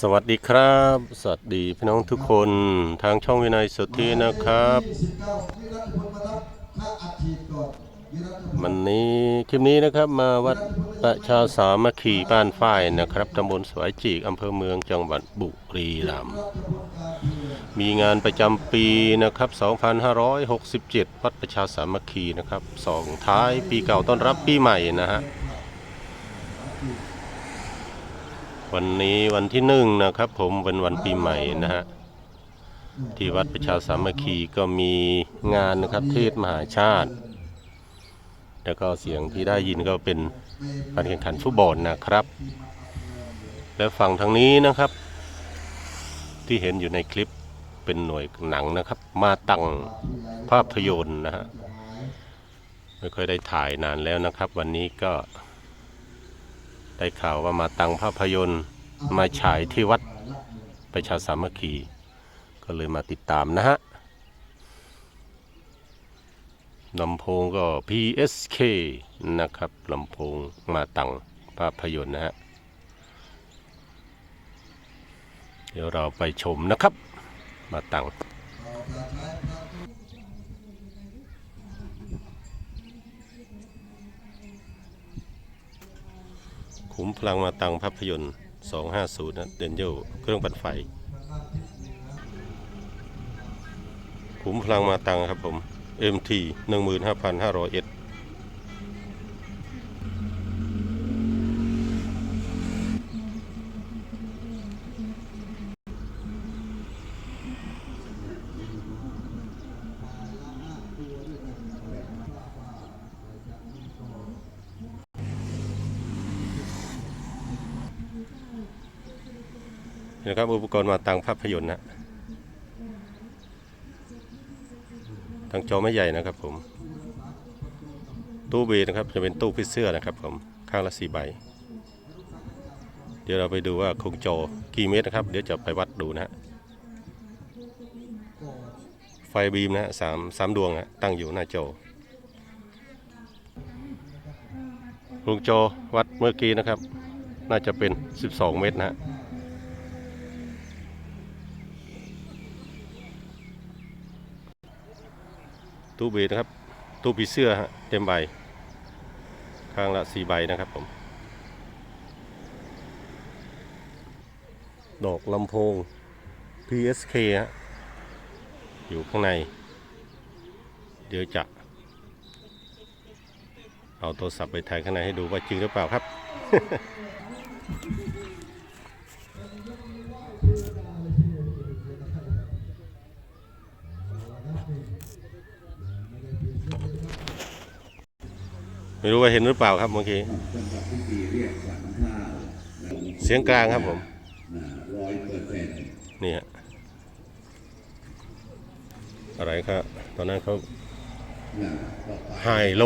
สวัสดีครับ สวัสดีพี่น้องทุกคนทางช่องวินัยสุทธินะครับวันนี้คลิปนี้นะครับมาวัดประชาสามัคคีบ้านฝ้ายนะครับตำบลสวายจีกอำเภอเมืองจังหวัดบุรีรัมย์มีงานประจำปีนะครับ 2567 วัดประชาสามัคคีนะครับสองท้ายปีเก่าต้อนรับปีใหม่นะฮะ วันนี้วันที่หนึ่งนะครับ ผมเป็นวันปีใหม่นะฮะที่วัดประชาสามัคคีก็มีงานนะครับเทศมหาชาติ แล้วก็เสียงที่ได้ยินก็เป็นการแข่งขันฟุตบอลนะครับ และฝั่งทางนี้นะครับ ที่เห็นอยู่ในคลิปเป็นหน่วยหนังนะครับ มาตั้งภาพยนตร์นะฮะไม่ค่อยได้ถ่ายนานแล้วนะครับ วันนี้ก็ ได้ข่าวว่ามาตั้งภาพยนตร์มาฉายที่วัดประชาสามัคคี ก็เลยมาติดตามนะฮะลำโพงก็ PSK นะครับลำโพงมาตั้งภาพยนตร์นะฮะ เดี๋ยวเราไปชมนะครับ มาตั้ง ขุมพลังมาตังภาพยนตร์ 250 นะเดนโยเครื่องปั่นไฟ ขุมพลังมาตังครับผม MT 15,500 นะครับอุปกรณ์มาตังภาพยนตร์นะทางจอไม่ใหญ่นะครับผมตู้เบนะครับจะเป็นตู้พิเสื้อนะครับผมข้างละสี่ใบ เดี๋ยวเราไปดูว่าคงจอกี่เมตรนะครับ เดี๋ยวจะไปวัดดูนะฮะไฟบีมนะฮะสามสามดวงนะตั้งอยู่หน้าจอคงจอวัดเมื่อกี้นะครับ น่าจะเป็น 12 เมตรนะฮะ ตู้เบสนะครับ ตู้ผีเสื้อฮะเต็มใบ ข้างละสี่ใบนะครับผม ดอกลำโพง PSK ฮะอยู่ข้างใน เดี๋ยวจะ เอาโทรศัพท์ไปถ่ายข้างในให้ดูว่าจริงหรือเปล่าครับ ไม่รู้ว่าเห็นหรือเปล่าครับเมื่อกี้เสียงกลางครับผมนี่ฮะอะไรครับตอนนั้นเขาไฮโล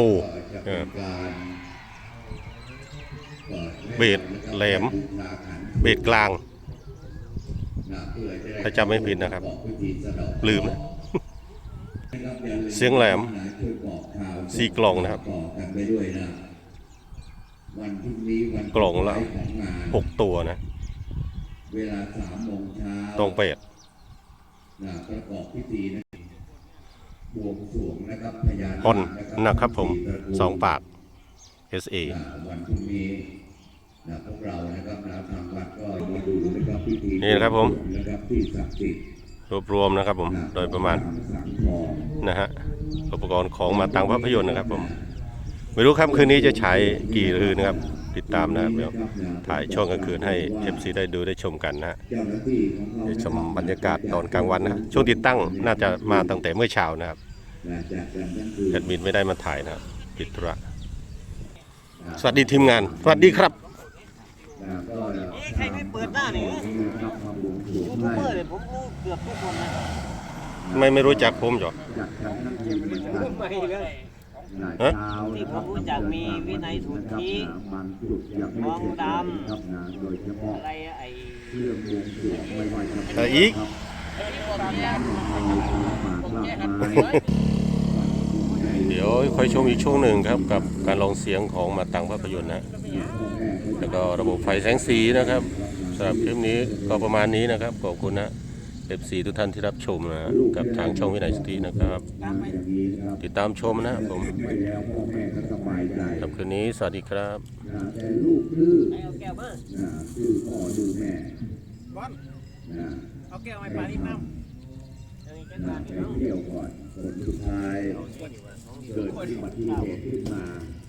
เบสแหลม เบสกลาง ถ้าจำไม่ผิดนะครับ ลืมนะ เสียงแหลมสี่กล่องนะครับ กล่องละหกตัวนะเวลาสามโมงเช้าตรงเป็ดนะประกอบพิธีนะบวงสรวงนะครับพญาฮอนนะครับผมสองปาก SA นะวันพรุ่งนี้นะพวกเรานะครับนะทางวัดก็มาดูนะครับพิธีนี่นะครับผมนะครับที่ศักดิ์สิทธิ์รวบรวมนะครับผมโดยประมาณสังทอง นะฮะอุปกรณ์ของมาตังภาพยนตร์นะครับผมไม่รู้ค่ำคืนนี้จะฉายกี่คืนนะครับ ติดตามนะครับเดี๋ยวถ่ายช่วงกลางคืนให้ FC ได้ดูได้ชมกันนะฮะเจ้าหน้าที่ของเขาเดี๋ยวชมบรรยากาศตอนกลางวันนะช่วงติดตั้งน่าจะมาตั้งแต่เมื่อเช้านะครับจัดกันทั้งคืนแอดมินไม่ได้มาถ่ายนะครับติดธุระสวัสดีทีมงาน สวัสดีครับใครไม่เปิดหน้านี่นะครับมาบวงยูทูบเบอร์เนี่ยผมรู้เกือบทุกคนนะ ไม่ไม่รู้จักผมหรอจัดกันทั้งคืนเหมือนกันไม่เลยฮะที่ผมรู้จักมีวินัยสุทธิมันจุดยังไม่เสร็จเลยครับนะโดยเฉพาะอะไรไอ้เรื่องวงสรวงไม่ว่าจะเป็นแต่อีกเดี๋ยวค่อยชมอีกช่วงหนึ่งครับ กับการลองเสียงของมาตังภาพยนตร์นะแล้วก็ระบบไฟแสงสีนะครับสสำหรับคลิปนี้ก็ประมาณนี้นะครับขอบคุณนะ FC ทุกท่านที่รับชมนะฮะกับทางช่องวินัยสตรีนะครับอย่างนี้นะครับ ติดตามชมนะครับผมไม่แล้วพ่อแม่ก็สบายใจสำหรับคืนนี้สวัสดีครับนะแต่ลูกดื้อให้เอาแก้วมานะดื้อพ่อดื้อแม่บอลนะเอาแก้วไม้ปลาที่น้อันนี้แก้นะวไปนี่เนาะเที่ยวก่อนผลสุดท้ายเกิดอุบัติเหตุขึ้นมาำ